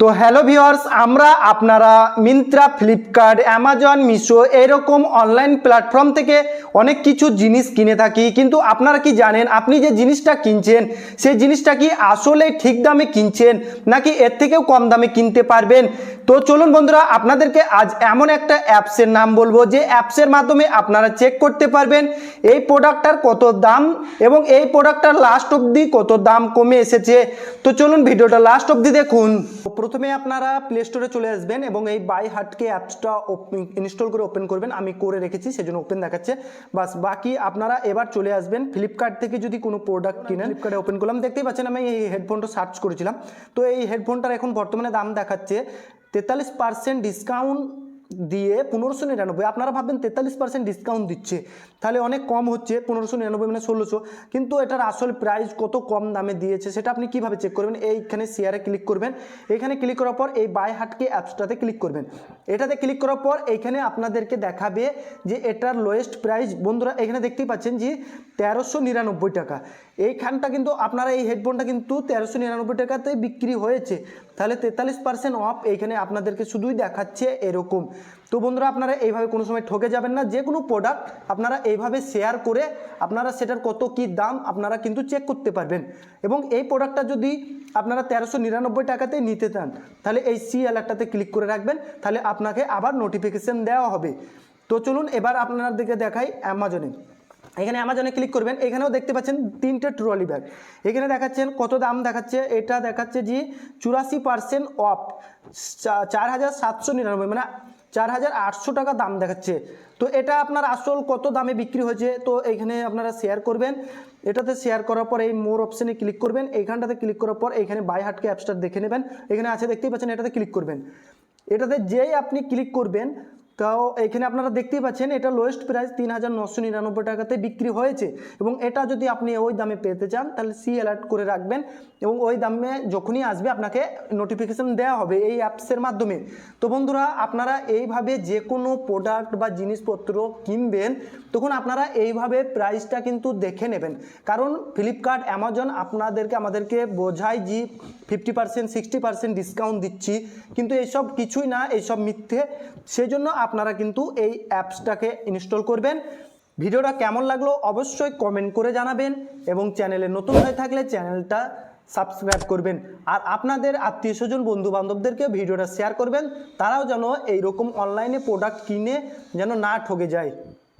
তো hello viewers আমরা আপনারা মিন্ত্রা, ফ্লিপকার্ট, অ্যামাজন, মিশো এরকম অনলাইন প্ল্যাটফর্ম থেকে অনেক কিছু জিনিস কিনে থাকি। কিন্তু আপনারা কি জানেন, আপনি যে জিনিসটা কিনছেন, সেই জিনিসটা কি আসলে ঠিক দামে কিনছেন, নাকি এর থেকেও কম দামে কিনতে পারবেন? তো চলুন বন্ধুরা, আপনাদেরকে আজ এমন একটা অ্যাপসের নাম বলব, যে অ্যাপসের মাধ্যমে আপনারা চেক করতে পারবেন এই প্রোডাক্টটার কত দাম এবং এই প্রোডাক্টটার লাস্ট অবধি কত দাম কমে এসেছে। তো চলুন ভিডিওটা লাস্ট অবধি দেখুন। প্রথমে আপনারা প্লে স্টোরে চলে আসবেন এবং এই বাই হার্টকে অ্যাপসটা ইনস্টল করে ওপেন করবেন। আমি করে রেখেছি সেজন্য ওপেন দেখাচ্ছে। বাস বাকি আপনারা এবার চলে আসবেন ফ্লিপকার্ট থেকে যদি কোনো প্রোডাক্ট কিনেন। ফ্লিপকার্টে ওপেন করলাম। দেখতেই পাচ্ছেন আমি এই হেডফোনটা সার্চ করেছিলাম। তো এই হেডফোনটার এখন বর্তমানে দাম দেখাচ্ছে তেতাল্লিশ পার্সেন্ট ডিসকাউন্ট দিয়ে পনেরোশো নিরানব্বই। আপনারা ভাববেন তেতাল্লিশ পার্সেন্ট ডিসকাউন্ট দিচ্ছে। তাহলে অনেক কম হচ্ছে, পনেরোশো নিরানব্বই মানে ষোলোশো। কিন্তু এটার আসল প্রাইস কত কম দামে দিয়েছে সেটা আপনি কীভাবে চেক করবেন? এইখানে শেয়ারে ক্লিক করবেন। এখানে ক্লিক করার পর এই বাই হাটকে অ্যাপসটাতে ক্লিক করবেন। এটাতে ক্লিক করার পর এইখানে আপনাদেরকে দেখাবে যে এটার লোয়েস্ট প্রাইস বন্ধুরা, এখানে দেখতেই পাচ্ছেন যে তেরোশো নিরানব্বই টাকা। এইখানটা কিন্তু আপনারা এই হেডফোনটা কিন্তু তেরোশো নিরানব্বই টাকাতে বিক্রি হয়েছে। তাহলে তেতাল্লিশ পার্সেন্ট অফ এইখানে আপনাদেরকে শুধুই দেখাচ্ছে এরকম। তো বন্ধুরা, আপনারা এইভাবে কোনো সময় ঠকে যাবেন না। যে কোনো প্রোডাক্ট আপনারা এইভাবে শেয়ার করে আপনারা সেটার কত কি দাম আপনারা কিন্তু চেক করতে পারবেন। এবং এই প্রোডাক্টটা যদি আপনারা তেরোশো নিরানব্বই টাকাতে নিতে চান, তাহলে এই সি অ্যালার্টটাতে ক্লিক করে রাখবেন, তাহলে আপনাকে আবার নোটিফিকেশান দেওয়া হবে। তো চলুন এবার আপনাদেরকে দেখাই অ্যামাজনে এখানে অ্যামাজনে ক্লিক করবেন, এখানেও দেখতে পাচ্ছেন তিনটে ট্রলি ব্যাগ এখানে দেখাচ্ছেন কত দাম দেখাচ্ছে, এটা দেখাচ্ছে যে চুরাশি পার্সেন্ট অফ চার হাজার সাতশো নিরানব্বই মানে চার হাজার আটশো টাকা দাম দেখাচ্ছে। তো এটা আপনার আসল কত দামে বিক্রি হয়েছে, তো এখানে আপনারা শেয়ার করবেন। এটাতে শেয়ার করার পর এই মোর অপশানে ক্লিক করবেন। এইখানটাতে ক্লিক করার পর এখানে বাই হাটকে অ্যাপসটা দেখে নেবেন। এখানে আছে, দেখতেই পাচ্ছেন, এটাতে ক্লিক করবেন। এটাতে যেই আপনি ক্লিক করবেন তাও এখানে আপনারা দেখতেই পাচ্ছেন, এটা লোয়েস্ট প্রাইস তিন হাজার নশো নিরানব্বই টাকাতে বিক্রি হয়েছে। এবং এটা যদি আপনি ওই দামে পেতে চান, তাহলে সি অ্যালার্ট করে রাখবেন এবং ওই দামে যখনই আসবে আপনাকে নোটিফিকেশান দেওয়া হবে এই অ্যাপসের মাধ্যমে। তো বন্ধুরা, আপনারা এইভাবে যে কোনো প্রোডাক্ট বা জিনিসপত্র কিনবেন, তখন আপনারা এইভাবে প্রাইসটা কিন্তু দেখে নেবেন। কারণ ফ্লিপকার্ট অ্যামাজন আপনাদেরকে, আমাদেরকে বোঝায় যে fifty percent sixty percent discount দিচ্ছি। কিন্তু এইসব কিছুই না এইসব মিথ্যে। সেই জন্য আপনারা কিন্তু এই অ্যাপসটাকে ইনস্টল করবেন। ভিডিওটা কেমন লাগল অবশ্যই কমেন্ট করে জানাবেন এবং চ্যানেলে নতুন হয়ে থাকলে চ্যানেলটা সাবস্ক্রাইব করবেন। আর আপনাদের আত্মীয় স্বজন বন্ধু বান্ধবদেরকে ভিডিওটা শেয়ার করবেন। তারাও যেন এইরকম অনলাইনে প্রোডাক্ট কিনে যেন না ঠকে যায়।